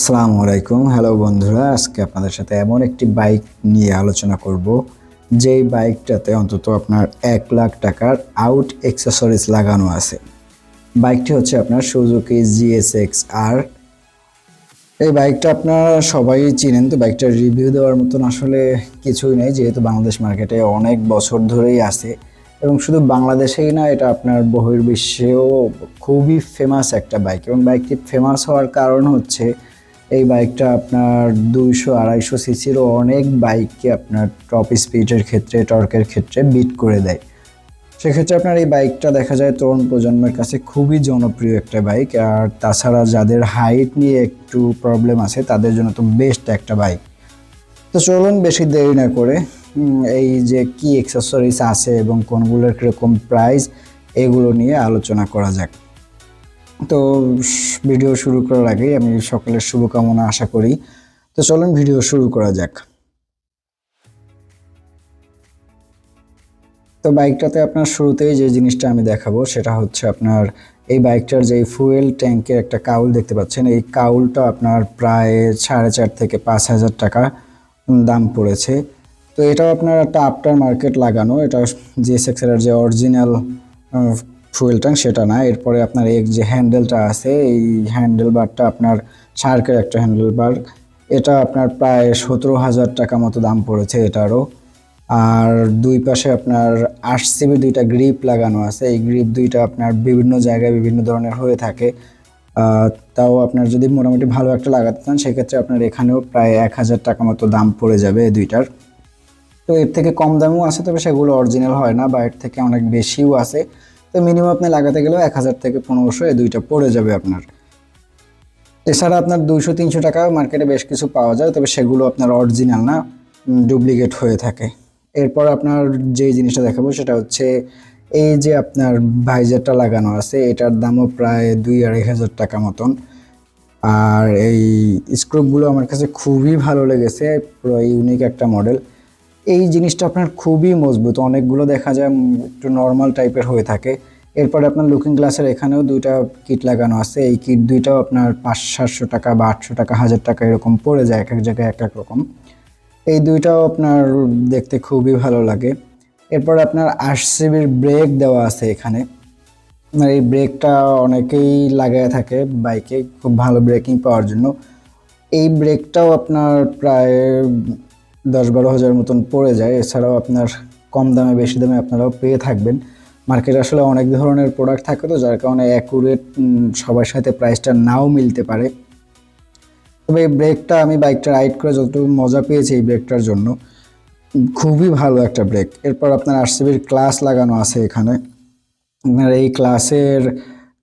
আসসালামু আলাইকুম। হ্যালো বন্ধুরা, আজকে আপনাদের সাথে এমন একটি বাইক নিয়ে আলোচনা করব। যেই বাইকটাতে অন্তত আপনার এক লাখ টাকার আউট এক্সেসরিজ লাগানো আছে। বাইকটি হচ্ছে আপনার সুজুকি জিএসএক্স আর এই বাইকটা আপনারা সবাই চিনেন, তো বাইকটার রিভিউ দেওয়ার মতন আসলে কিছুই নেই, যেহেতু বাংলাদেশ মার্কেটে অনেক বছর ধরেই আছে। এবং শুধু বাংলাদেশেই না, এটা আপনার বহির্বিশ্বেও খুবই ফেমাস একটা বাইক এবং বাইকটি ফেমাস হওয়ার কারণ হচ্ছে এই বাইকটা আপনার দুইশো, আড়াইশো সিসিরও অনেক বাইককে আপনার টপ স্পিডের ক্ষেত্রে টর্কের ক্ষেত্রে বিট করে দেয়। সেক্ষেত্রে আপনার এই বাইকটা দেখা যায় তরুণ প্রজন্মের কাছে খুবই জনপ্রিয় একটা বাইক। আর তাছাড়া যাদের হাইট নিয়ে একটু প্রবলেম আছে, তাদের জন্য তো বেস্ট একটা বাইক। তো চলুন বেশি দেরি না করে এই যে কি অ্যাক্সেসরিজ আছে এবং কোনগুলোর কীরকম প্রাইস এগুলো নিয়ে আলোচনা করা যাক। তো ভিডিও শুরু করার আগে আমি সকলের শুভকামনা আশা করি। তো চলুন ভিডিও শুরু করা যাক। তো বাইকটাতে আপনার শুরুতেই যে জিনিসটা আমি দেখাবো, সেটা হচ্ছে আপনার এই বাইকটার যে ফুয়েল ট্যাঙ্কের একটা কাউল দেখতে পাচ্ছেন। এই কাউলটা আপনার প্রায় সাড়ে চার থেকে পাঁচ হাজার টাকা দাম পড়েছে। তো এটাও আপনার একটা আফটার মার্কেট লাগানো। এটা জিএসএক্স এর যে অরিজিনাল ফুয়েল ট্যাঙ্ক সেটা না, এরপরে আপনার এক যে হ্যান্ডেলটা আছে, এই হ্যান্ডেল বারটা আপনার শার্কের একটা হ্যান্ডেল বার, এটা আপনার প্রায় সতেরো হাজার টাকা মতো দাম পড়েছে এটারও। আর দুই পাশে আপনার আট সিবি দুইটা গ্রিপ লাগানো আছে, এই গ্রিপ দুইটা আপনার বিভিন্ন জায়গায় বিভিন্ন ধরনের হয়ে থাকে। তাও আপনার যদি মোটামুটি ভালো একটা লাগাতে চান, সেক্ষেত্রে আপনার এখানেও প্রায় এক হাজার টাকা মতো দাম পড়ে যাবে এই দুইটার। তো এর থেকে কম দামেও আছে, তবে সেগুলো অরিজিনাল হয় না, বা এর থেকে অনেক বেশিও আছে। তো মিনিমাম আপনি লাগাতে গেলেও এক হাজার থেকে পনেরোশো এই দুইটা পড়ে যাবে আপনার। এছাড়া আপনার দুইশো, তিনশো টাকা মার্কেটে বেশ কিছু পাওয়া যায়, তবে সেগুলো আপনার অরিজিনাল না ডুপ্লিকেট হয়ে থাকে। এরপর আপনার যে জিনিসটা দেখাবো সেটা হচ্ছে এই যে আপনার ভাইজারটা লাগানো আছে, এটার দামও প্রায় দুই আড়াই হাজার টাকা মতন। আর এই স্ক্রুপগুলো আমার কাছে খুবই ভালো লেগেছে, পুরো ইউনিক একটা মডেল এই জিনিসটা আপনার খুবই মজবুত। অনেকগুলো দেখা যায় একটু নর্মাল টাইপের হয়ে থাকে। এরপরে আপনার লুকিং গ্লাসের এখানেও দুইটা কিট লাগানো আছে। এই কিট দুইটাও আপনার পাঁচ সাতশো টাকা বা আটশো টাকা, হাজার টাকা এরকম পড়ে যায়, এক এক জায়গায় এক এক রকম। এই দুইটাও আপনার দেখতে খুবই ভালো লাগে। এরপর আপনার আট সিবির ব্রেক দেওয়া আছে এখানে। আপনার এই ব্রেকটা অনেকেই লাগায় থাকে বাইকে, খুব ভালো ব্রেকিং পাওয়ার জন্য। এই ব্রেকটাও আপনার প্রায় দশ বারো হাজার মতন পড়ে যায়, এছাড়াও আপনার কম দামে, বেশি দামে আপনারাও পেয়ে থাকবেন। মার্কেটে আসলে অনেক ধরনের প্রোডাক্ট থাকে তো, যার কারণে অ্যাকুরেট সবার সাথে প্রাইসটা নাও মিলতে পারে। তবে এই ব্রেকটা আমি বাইকটা রাইড করে যতটুকু মজা পেয়েছি এই ব্রেকটার জন্য, খুবই ভালো একটা ব্রেক এরপর আপনার আরসিবির ক্লাস লাগানো আছে এখানে। আপনার এই ক্লাসের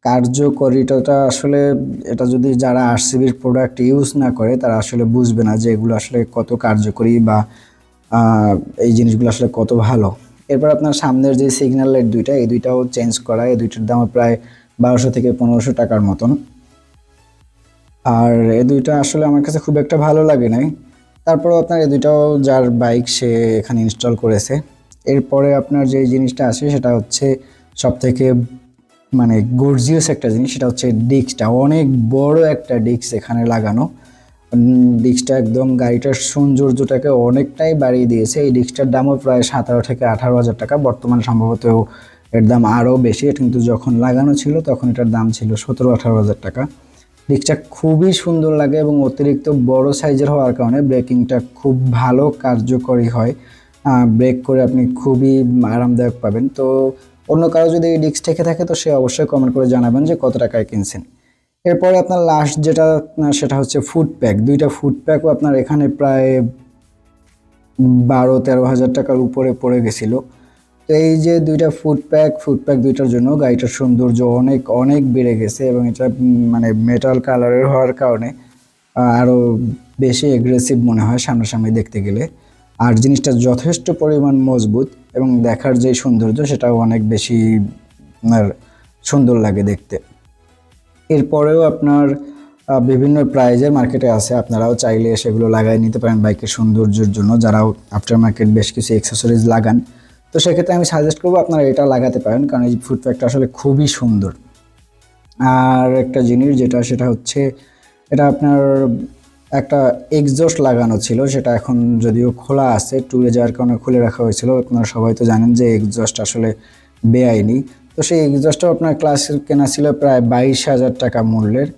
কার্যকরিতাটা আসলে, এটা যদি যারা আরসিবির প্রোডাক্ট ইউজ না করে, তারা আসলে বুঝবে না যে এগুলো আসলে কত কার্যকরী বা এই জিনিসগুলো আসলে কত ভালো। এরপর আপনার সামনের যে সিগন্যাল লাইট দুইটা, এই দুইটাও চেঞ্জ করা, এই দুইটার দাম প্রায় বারোশো থেকে পনেরোশো টাকার মতন। আর এই দুইটা আসলে আমার কাছে খুব একটা ভালো লাগে নাই। তারপরেও আপনার এই দুইটাও যার বাইক সে এখানে ইনস্টল করেছে। এরপরে আপনার যে জিনিসটা আছে, সেটা হচ্ছে সব থেকে মানে গর্জিয়াস একটা জিনিস, সেটা হচ্ছে ডিস্কটা। অনেক বড় একটা ডিস্ক এখানে লাগানো। ডিস্কটা একদম গাড়িটার সৌন্দর্যটাকে অনেকটাই বাড়িয়ে দিয়েছে। এই ডিস্কটার দামও প্রায় সতেরো থেকে আঠারো হাজার টাকা। বর্তমানে সম্ভবত এর দাম আরও বেশি। কিন্তু যখন লাগানো ছিল, তখন এটার দাম ছিল সতেরো আঠারো হাজার টাকা। ডিস্কটা খুবই সুন্দর লাগে এবং অতিরিক্ত বড় সাইজের হওয়ার কারণে ব্রেকিংটা খুব ভালো কার্যকরী হয়। ব্রেক করে আপনি খুবই আরামদায়ক পাবেন। তো অন্য কারও যদি এই ডিস্ক থেকে থাকে তো সে অবশ্যই কমেন্ট করে জানাবেন যে কত টাকায় কিনছেন। এরপরে আপনার লাস্ট যেটা সেটা হচ্ছে ফুড প্যাক দুইটা ফুড প্যাকও আপনার এখানে প্রায় বারো তেরো হাজার টাকার উপরে পড়ে গেছিল। তো এই যে দুইটা ফুড প্যাক ফুড প্যাক দুইটার জন্য গাড়িটার সৌন্দর্য অনেক অনেক বেড়ে গেছে এবং এটা মানে মেটাল কালারের হওয়ার কারণে আরও বেশি এগ্রেসিভ মনে হয় সামনাসামনি দেখতে গেলে। আর জিনিসটা যথেষ্ট পরিমাণ মজবুত। এবং দেখার যে সৌন্দর্য, সেটাও অনেক বেশি আপনার সুন্দর লাগে দেখতে। এরপরেও আপনার বিভিন্ন প্রাইজের মার্কেটে আছে। আপনারাও চাইলে সেগুলো লাগাই নিতে পারেন বাইকের সৌন্দর্যের জন্য। যারাও আফটার মার্কেট বেশ কিছু এক্সেসরিজ লাগান। তো সেক্ষেত্রে আমি সাজেস্ট করব আপনারা এটা লাগাতে পারেন, কারণ এই ফুড প্যাকটা আসলে খুবই সুন্দর। আর একটা জিনিস যেটা, সেটা হচ্ছে, এটা আপনার একটা এক্সজস্ট লাগানো ছিল, সেটা এখন যদিও খোলা আছে ট্যুরে যাওয়ার কারণে খুলে রাখা হয়েছিল। আপনারা সবাই তো জানেন যে এক্সজস্ট আসলে বেআইনি। তো সেই এক্সজস্টটাও আপনার ক্লাসের কেনা ছিল প্রায় বাইশ হাজার টাকা মূল্যের।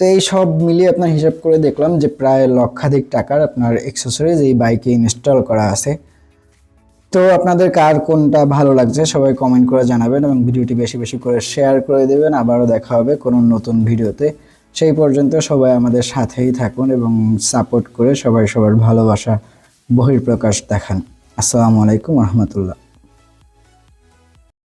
তো এই সব মিলিয়ে আপনার হিসাব করে দেখলাম যে প্রায় লক্ষাধিক টাকার আপনার এক্সেসরিজ এই বাইকে ইনস্টল করা আছে। তো আপনাদের কার কোনটা ভালো লাগছে সবাই কমেন্ট করে জানাবেন এবং ভিডিওটি বেশি বেশি করে শেয়ার করে দেবেন। আবারও দেখা হবে কোনো নতুন ভিডিওতে। সেই পর্যন্ত সবাই আমাদের সাথেই থাকুন এবং সাপোর্ট করে সবাই সবার ভালোবাসা বহির্প্রকাশ দেখান। আসসালামু আলাইকুম রহমতুল্লাহ।